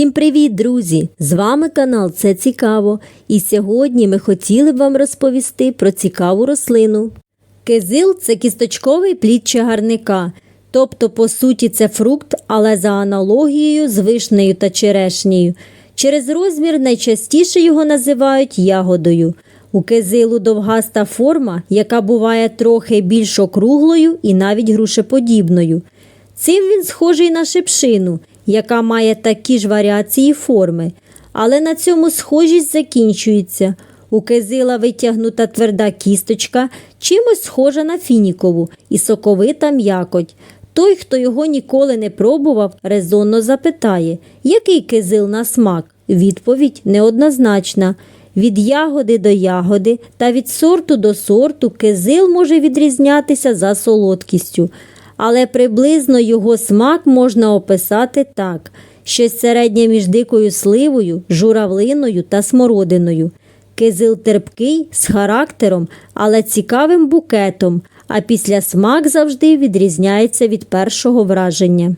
Всім привіт, друзі! З вами канал Це Цікаво. І сьогодні ми хотіли б вам розповісти про цікаву рослину. Кизил це кісточковий плід чагарника. Тобто, по суті, це фрукт, але за аналогією з вишнею та черешнею. Через розмір найчастіше його називають ягодою. У кизилу довгаста форма, яка буває трохи більш округлою і навіть грушеподібною. Цим він схожий на шипшину, яка має такі ж варіації форми. Але на цьому схожість закінчується. У кизила витягнута тверда кісточка, чимось схожа на фінікову і соковита м'якоть. Той, хто його ніколи не пробував, резонно запитає, який кизил на смак? Відповідь неоднозначна. Від ягоди до ягоди та від сорту до сорту кизил може відрізнятися за солодкістю, але приблизно його смак можна описати так: щось середнє між дикою сливою, журавлиною та смородиною. Кизил терпкий з характером, але цікавим букетом, а після смак завжди відрізняється від першого враження.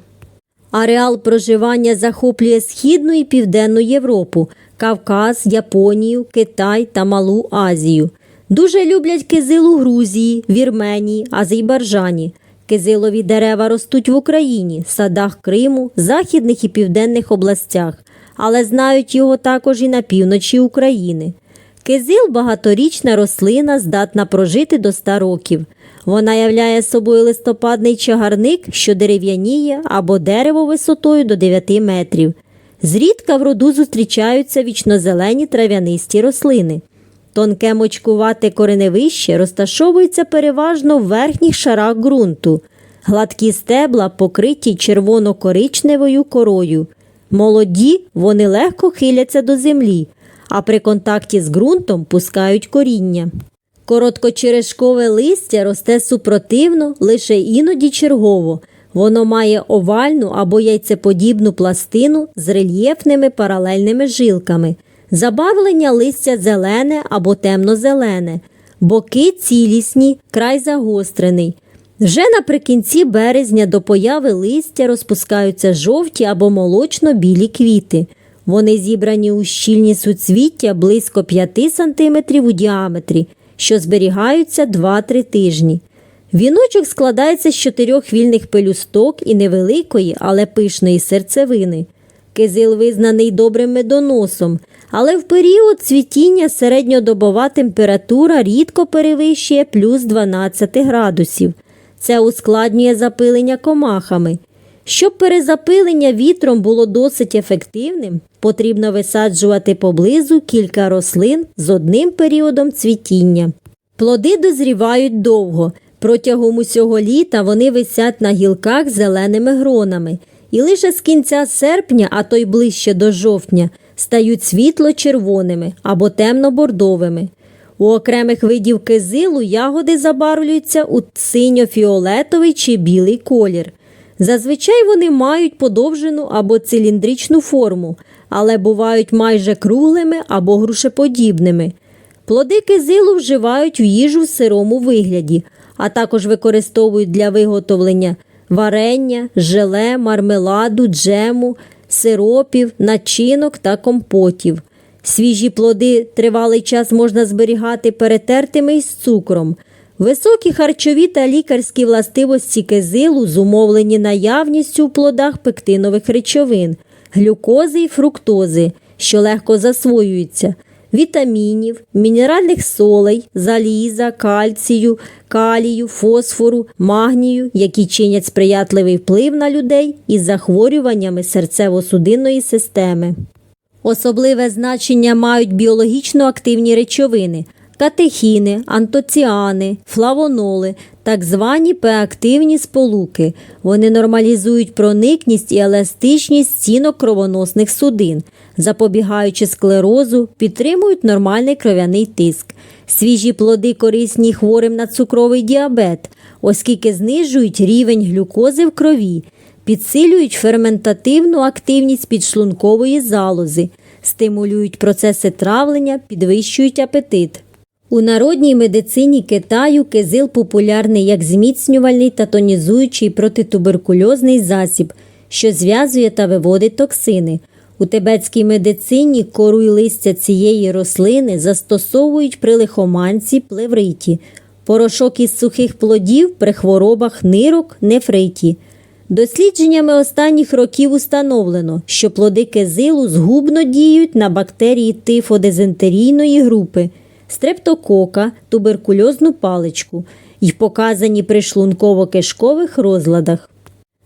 Ареал проживання захоплює Східну і Південну Європу, Кавказ, Японію, Китай та Малу Азію. Дуже люблять кизил у Грузії, Вірменії, Азербайджані. Кизилові дерева ростуть в Україні, садах Криму, західних і південних областях, але знають його також і на півночі України. Кизил багаторічна рослина, здатна прожити до 100 років. Вона являє собою листопадний чагарник, що дерев'яніє або дерево висотою до 9 метрів. Зрідка в роду зустрічаються вічнозелені трав'янисті рослини. Тонке мочкувате кореневище розташовується переважно в верхніх шарах ґрунту. Гладкі стебла покриті червоно-коричневою корою. Молоді вони легко хиляться до землі, а при контакті з ґрунтом пускають коріння. Короткочерешкове листя росте супротивно, лише іноді чергово. Воно має овальну або яйцеподібну пластину з рельєфними паралельними жилками. Забарвлення листя зелене або темно-зелене, боки цілісні, край загострений. Вже наприкінці березня до появи листя розпускаються жовті або молочно-білі квіти. Вони зібрані у щільні суцвіття близько 5 см у діаметрі, що зберігаються 2-3 тижні. Віночок складається з чотирьох вільних пелюсток і невеликої, але пишної серцевини. Кизил визнаний добрим медоносом, але в період цвітіння середньодобова температура рідко перевищує плюс 12 градусів. Це ускладнює запилення комахами. Щоб перезапилення вітром було досить ефективним, потрібно висаджувати поблизу кілька рослин з одним періодом цвітіння. Плоди дозрівають довго. Протягом усього літа вони висять на гілках зеленими гронами, і лише з кінця серпня, а то й ближче до жовтня, стають світло-червоними або темно-бордовими. У окремих видів кизилу ягоди забарвлюються у синьо-фіолетовий чи білий колір. Зазвичай вони мають подовжену або циліндричну форму, але бувають майже круглими або грушеподібними. Плоди кизилу вживають в їжу в сирому вигляді, а також використовують для виготовлення варення, желе, мармеладу, джему, сиропів, начинок та компотів. Свіжі плоди тривалий час можна зберігати перетертими із цукром. Високі харчові та лікарські властивості кизилу зумовлені наявністю у плодах пектинових речовин, глюкози і фруктози, що легко засвоюються, вітамінів, мінеральних солей, заліза, кальцію, калію, фосфору, магнію, які чинять сприятливий вплив на людей із захворюваннями серцево-судинної системи. Особливе значення мають біологічно активні речовини катехіни, антоціани, флавоноли, так звані П-активні сполуки. Вони нормалізують проникність і еластичність стінок кровоносних судин, запобігаючи склерозу, підтримують нормальний кров'яний тиск. Свіжі плоди корисні хворим на цукровий діабет, оскільки знижують рівень глюкози в крові, підсилюють ферментативну активність підшлункової залози, стимулюють процеси травлення, підвищують апетит. У народній медицині Китаю кизил популярний як зміцнювальний та тонізуючий протитуберкульозний засіб, що зв'язує та виводить токсини. У тибетській медицині кору й листя цієї рослини застосовують при лихоманці плевриті, порошок із сухих плодів при хворобах нирок, нефриті. Дослідженнями останніх років установлено, що плоди кизилу згубно діють на бактерії тифодизентерійної групи, стрептокока, туберкульозну паличку і показані при шлунково-кишкових розладах.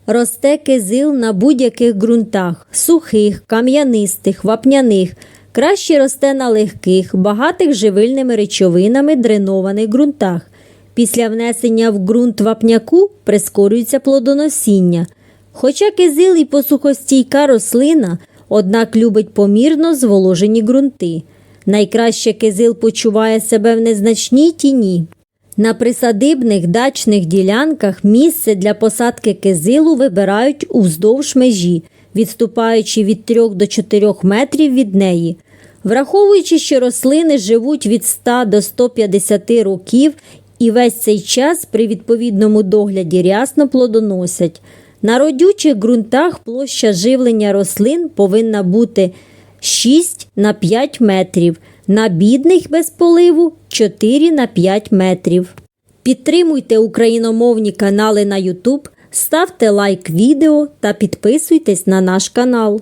Росте кизил на будь-яких ґрунтах сухих, кам'янистих, вапняних. Краще росте на легких, багатих живильними речовинами дренованих ґрунтах. Після внесення в ґрунт вапняку прискорюється плодоносіння. Хоча кизил і посухостійка рослина, однак любить помірно зволожені ґрунти. Найкраще кизил почуває себе в незначній тіні. На присадибних дачних ділянках місце для посадки кизилу вибирають уздовж межі, відступаючи від 3 до 4 метрів від неї. Враховуючи, що рослини живуть від 100 до 150 років і весь цей час при відповідному догляді рясно плодоносять. На родючих ґрунтах площа живлення рослин повинна бути 6 на 5 метрів, на бідних без поливу 4 на 5 метрів. Підтримуйте україномовні канали на YouTube, ставте лайк відео та підписуйтесь на наш канал.